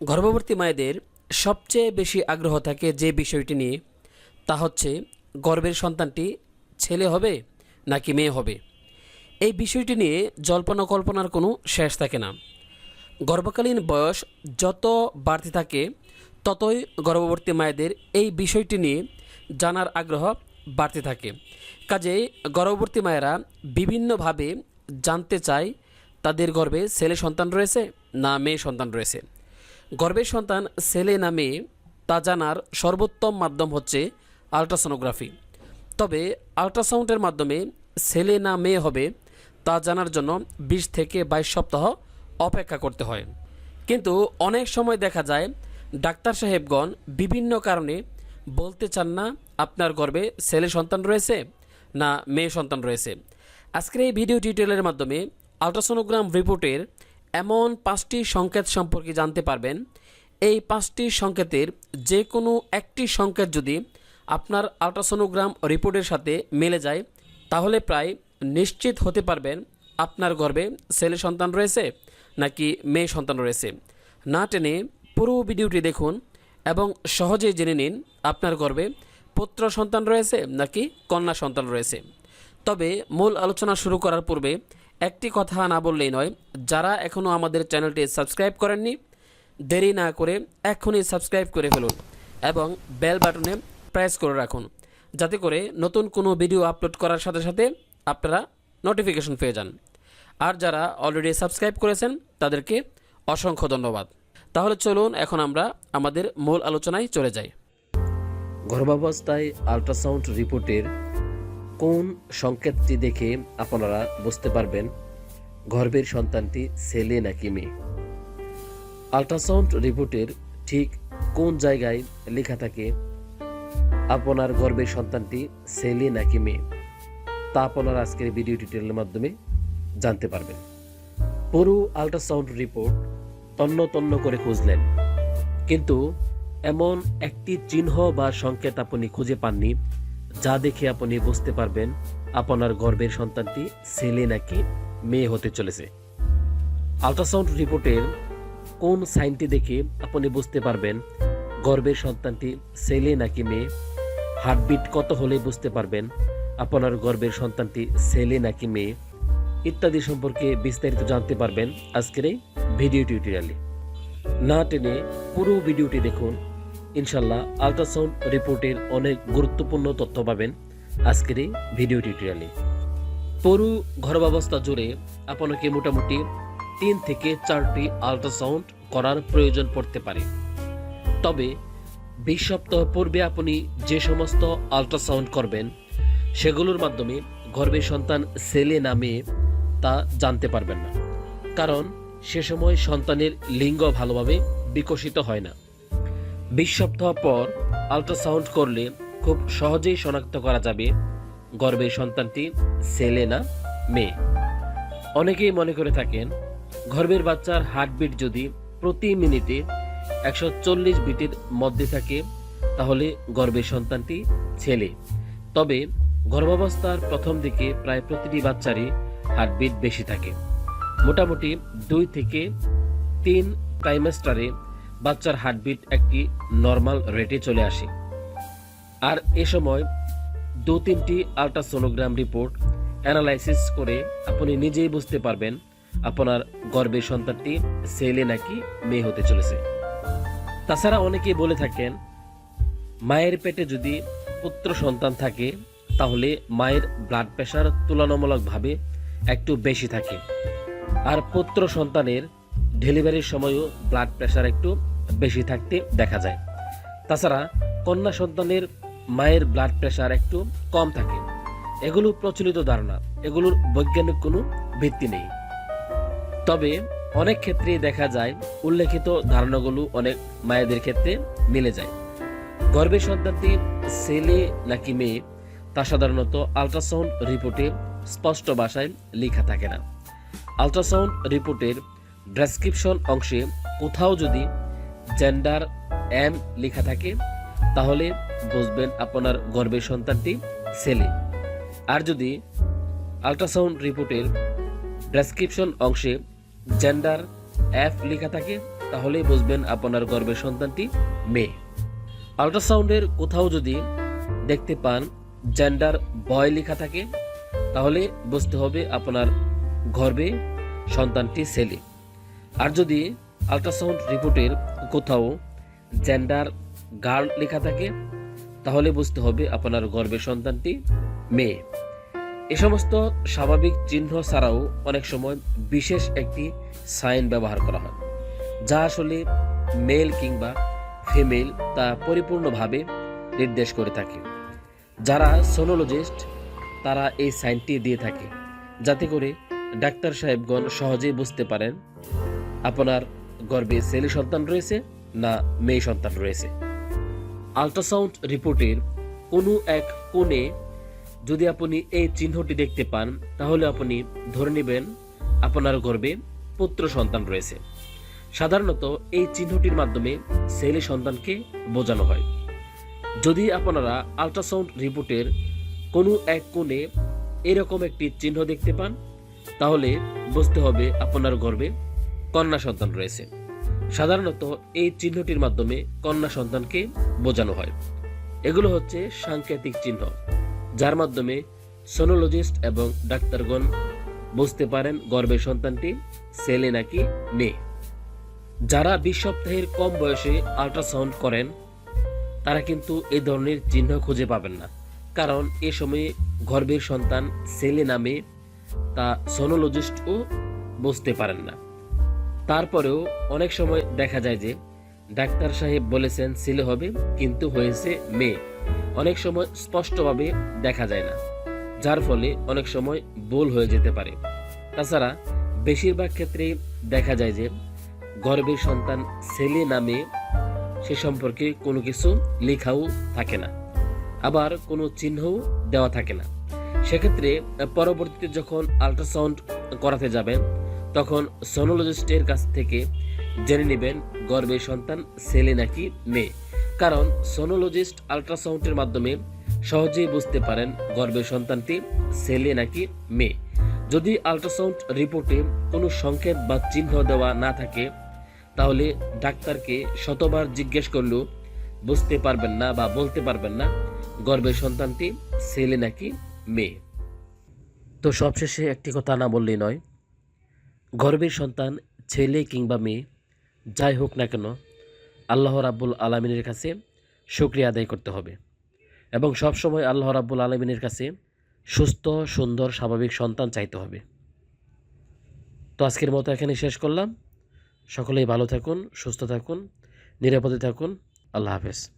গর্ভবতী মায়েদের সবচেয়ে বেশি আগ্রহ থাকে যে বিষয়টি নিয়ে, তা হচ্ছে, গর্ভের সন্তানটি ছেলে হবে নাকি মেয়ে হবে? এই বিষয়টি নিয়ে জল্পনা কল্পনার কোনো শেষ থাকে না। গর্ভকালীন বয়স যত বাড়তে থাকে, ততই গর্ভবতী মায়েদের এই বিষয়টি নিয়ে জানার আগ্রহ বাড়তে থাকে। কাজেই গর্ভবতী মায়েরা বিভিন্নভাবে জানতে চায়, তাদের গর্ভে ছেলে সন্তান রয়েছে না মেয়ে সন্তান রয়েছে। গর্ভের সন্তান ছেলে না মেয়ে তা জানার সর্বোত্তম মাধ্যম হচ্ছে আলট্রাসোনোগ্রাফি। তবে আলট্রাসাউন্ডের মাধ্যমে ছেলে না মেয়ে হবে তা জানার জন্য বিশ থেকে বাইশ সপ্তাহ অপেক্ষা করতে হয়। কিন্তু অনেক সময় দেখা যায় ডাক্তার সাহেবগণ বিভিন্ন কারণে বলতে চান না, আপনার গর্ভে ছেলে সন্তান রয়েছে না মেয়ে সন্তান রয়েছে। আজকের এই ভিডিও টিউটোরিয়ালের মাধ্যমে আলট্রাসোনোগ্রাম রিপোর্টের এমন পাঁচটি সংকেত সম্পর্কে জানতে পারবেন। এই পাঁচটি সংকেতের যে কোনো একটি সংকেত যদি আপনার আলট্রাসোনোগ্রাম রিপোর্টের সাথে মিলে যায়, তাহলে প্রায় নিশ্চিত হতে পারবেন আপনার গর্ভে ছেলে সন্তান রয়েছে নাকি মেয়ে সন্তান রয়েছে। না টেনে পুরো ভিডিওটি দেখুন এবং সহজে জেনে নিন আপনার গর্ভে পুত্র সন্তান রয়েছে নাকি কন্যা সন্তান রয়েছে। তবে মূল আলোচনা শুরু করার পূর্বে একটি কথা না বললেই নয়, যারা এখনও আমাদের চ্যানেলটি সাবস্ক্রাইব করেননি, দেরি না করে এখনই সাবস্ক্রাইব করে ফেলুন এবং বেল বাটনে প্রেস করে রাখুন, যাতে করে নতুন কোনো ভিডিও আপলোড করার সাথে সাথে আপনারা নোটিফিকেশন পেয়ে যান। আর যারা অলরেডি সাবস্ক্রাইব করেছেন, তাদেরকে অসংখ্য ধন্যবাদ। তাহলে চলুন এখন আমরা আমাদের মূল আলোচনায় চলে যাই। গর্ভাবস্থায় আল্ট্রাসাউন্ড রিপোর্টের কোন সংকেতটি দেখে আপনারা বুঝতে পারবেন, গর্ভের সন্তানটি ছেলে নাকি মেয়ে? আল্ট্রাসাউন্ড রিপোর্টের ঠিক কোন জায়গায় লেখা থাকে, আপনার গর্ভের সন্তানটি ছেলে নাকি মেয়ে? তা আপনারা আজকের ভিডিও টিউটোরিয়ালের মাধ্যমে জানতে পারবেন। পুরো আল্ট্রাসাউন্ড রিপোর্ট তন্ন তন্ন করে খুঁজলেন, কিন্তু এমন একটি চিহ্ন বা সংকেত আপনি খুঁজে পাননি যা দেখে আপনি বুঝতে পারবেন আপনার গর্ভের সন্তানটি ছেলে নাকি মেয়ে হতে চলেছে। আলট্রাসাউন্ড রিপোর্টের কোন সাইনটি দেখে আপনি বুঝতে পারবেন গর্ভের সন্তানটি ছেলে নাকি মেয়ে। হার্টবিট কত হলে বুঝতে পারবেন আপনার গর্ভের সন্তানটি ছেলে নাকি মেয়ে ইত্যাদি সম্পর্কে বিস্তারিত জানতে পারবেন আজকের এই ভিডিও টিউটোরিয়ালে। না টেনে পুরো ভিডিওটি দেখুন ইনশাল্লাহ আল্ট্রাসাউন্ড রিপোর্টের অনেক গুরুত্বপূর্ণ তথ্য পাবেন আজকের এই ভিডিও টিউটোরিয়ালে। পুরো গর্ভাবস্থা জুড়ে আপনাকে মোটামুটি তিন থেকে চারটি আল্ট্রাসাউন্ড করার প্রয়োজন পড়তে পারে। তবে বিশ সপ্তাহ পূর্বে আপনি যে সমস্ত আল্ট্রাসাউন্ড করবেন, সেগুলোর মাধ্যমে গর্ভের সন্তান ছেলে না মেয়ে তা জানতে পারবেন না। কারণ সে সময় সন্তানের লিঙ্গ ভালোভাবে বিকশিত হয় না। বিশ সপ্তাহ পর আল্ট্রাসাউন্ড করলে খুব সহজেই শনাক্ত করা যাবে গর্ভের সন্তানটি ছেলে না মেয়ে। অনেকেই মনে করে থাকেন, গর্ভের বাচ্চার হার্টবিট যদি প্রতি মিনিটে একশো চল্লিশ বিটের মধ্যে থাকে, তাহলে গর্ভের সন্তানটি ছেলে। তবে গর্ভাবস্থার প্রথম দিকে প্রায় প্রতিটি বাচ্চারই হার্টবিট বেশি থাকে। মোটামুটি দুই থেকে তিন ট্রাইমেস্টারে বাচ্চার হার্টবিট একটি নর্মাল রেটে চলে আসে। আর এ সময় দু তিনটি আল্ট্রাসোনোগ্রাম রিপোর্ট, অ্যানালাইসিস করে আপনি নিজেই বুঝতে পারবেন আপনার গর্ভের সন্তানটি ছেলে নাকি মেয়ে হতে চলেছে। তাছাড়া অনেকে বলে থাকেন, মায়ের পেটে যদি পুত্র সন্তান থাকে, তাহলে মায়ের ব্লাড প্রেশার তুলনামূলকভাবে একটু বেশি থাকে। আর পুত্র সন্তানের ডেলিভারির সময়ও ব্লাড প্রেশার একটু বেশি থাকতে দেখা যায়। তাছাড়া কন্যা সন্তানের মায়ের ব্লাড প্রেশার একটু কম থাকে। এগুলো প্রচলিত ধারণা, এগুলোর বৈজ্ঞানিক কোনো ভিত্তি নেই। তবে অনেক ক্ষেত্রেই দেখা যায়, উল্লেখিত ধারণাগুলো অনেক মায়েদের ক্ষেত্রে মিলে যায়। গর্ভের সন্তানটি ছেলে নাকি মেয়ে, তা সাধারণত আলট্রাসাউন্ড রিপোর্টে স্পষ্ট ভাষায় লেখা থাকে না। আলট্রাসাউন্ড রিপোর্টের ডেসক্রিপশন অংশে কোথাও যদি জেন্ডার এম লেখা থাকে, তাহলে বুঝবেন আপনার গর্ভের সন্তানটি ছেলে। আর যদি আল্ট্রাসাউন্ড রিপোর্টের ডেসক্রিপশন অংশে জেন্ডার এফ লেখা থাকে, তাহলে বুঝবেন আপনার গর্ভের সন্তানটি মেয়ে। আল্ট্রাসাউন্ডের কোথাও যদি দেখতে পান জেন্ডার বয় লেখা থাকে, তাহলে বুঝতে হবে আপনার গর্ভে সন্তানটি ছেলে। আর যদি আল্ট্রাসাউন্ড রিপোর্টের কোথাও জেন্ডার গার্ল লেখা থাকে, তাহলে বুঝতে হবে আপনার গর্ভের সন্তানটি মেয়ে। এ সমস্ত স্বাভাবিক চিহ্ন ছাড়াও অনেক সময় বিশেষ একটি সাইন ব্যবহার করা হয়, যা আসলে মেল কিংবা ফিমেল তা পরিপূর্ণভাবে নির্দেশ করে থাকে। যারা সোনোলজিস্ট তারা এই সাইনটি দিয়ে থাকে, যাতে করে ডাক্তার সাহেবগণ সহজেই বুঝতে পারেন আপনার গর্ভে ছেলে সন্তান রয়েছে না মেয়ে সন্তান রয়েছে? আল্ট্রাসাউন্ড রিপোর্টের কোনো এক কোণে যদি আপনি এই চিহ্নটি দেখতে পান, তাহলে আপনি ধরে নেবেন আপনার গর্ভে পুত্র সন্তান রয়েছে। সাধারণত এই চিহ্নটির মাধ্যমে ছেলে সন্তানকে বোঝানো হয়। যদি আপনারা আল্ট্রাসাউন্ড রিপোর্টের কোনো এক কোণে এরকম একটি চিহ্ন দেখতে পান, তাহলে বুঝতে হবে আপনার গর্ভে কন্যা সন্তান রয়েছে। সাধারণত এই চিহ্নটির মাধ্যমে কন্যা সন্তানকে বোঝানো হয়। এগুলো হচ্ছে সাংকেতিক চিহ্ন, যার মাধ্যমে সোনোলজিস্ট এবং ডাক্তারগণ বুঝতে পারেন গর্ভের সন্তানটি ছেলে নাকি মেয়ে। যারা বিশ সপ্তাহের কম বয়সে আল্ট্রাসাউন্ড করেন, তারা কিন্তু এই ধরনের চিহ্ন খুঁজে পাবেন না। কারণ এ সময়ে গর্ভের সন্তান ছেলে নামে তা সোনোলজিস্টও বুঝতে পারেন না। তারপরেও অনেক সময় দেখা যায় যে ডাক্তার সাহেব বলেছেন ছেলে হবে, কিন্তু হয়েছে মেয়ে অনেক সময় স্পষ্টভাবে দেখা যায় না, যার ফলে অনেক সময় ভুল হয়ে যেতে পারে। তাছাড়া বেশিরভাগ ক্ষেত্রেই দেখা যায় যে গর্ভের সন্তান ছেলে নামে সে সম্পর্কে কোনো কিছু লেখাও থাকে না। আবার কোনো চিহ্নও দেওয়া থাকে না। সেক্ষেত্রে পরবর্তীতে যখন আল্ট্রাসাউন্ড করাতে যাবেন তখন সোনোলজিস্টের কাছ থেকে জেনে নেবেন গর্ভের সন্তান, ছেলে নাকি মেয়ে। কারণ সোনোলজিস্ট আল্ট্রাসাউন্ডের মাধ্যমে সহজেই বুঝতে পারেন গর্ভের সন্তানটি ছেলে নাকি মেয়ে। যদি আল্ট্রাসাউন্ড রিপোর্টে কোনো সংকেত বা চিহ্ন দেওয়া না থাকে, তাহলে ডাক্তারকে শতবার জিজ্ঞেস করলেও বুঝতে পারবেন না বা বলতে পারবেন না গর্ভের সন্তানটি ছেলে নাকি মেয়ে। তো সবশেষে একটি কথা না বললেই নয় গর্ভের সন্তান, ছেলে কিংবা মেয়ে, যাই হোক না কেন, আল্লাহ রাব্বুল আলমিনের কাছে শুক্রিয়া আদায় করতে হবে। এবং সবসময় আল্লাহ রাব্বুল আলমিনের কাছে সুস্থ, সুন্দর, স্বাভাবিক সন্তান চাইতে হবে। তো আজকের মতো এখানে শেষ করলাম। সকলেই ভালো থাকুন, সুস্থ থাকুন, নিরাপদে থাকুন। আল্লাহ হাফেজ।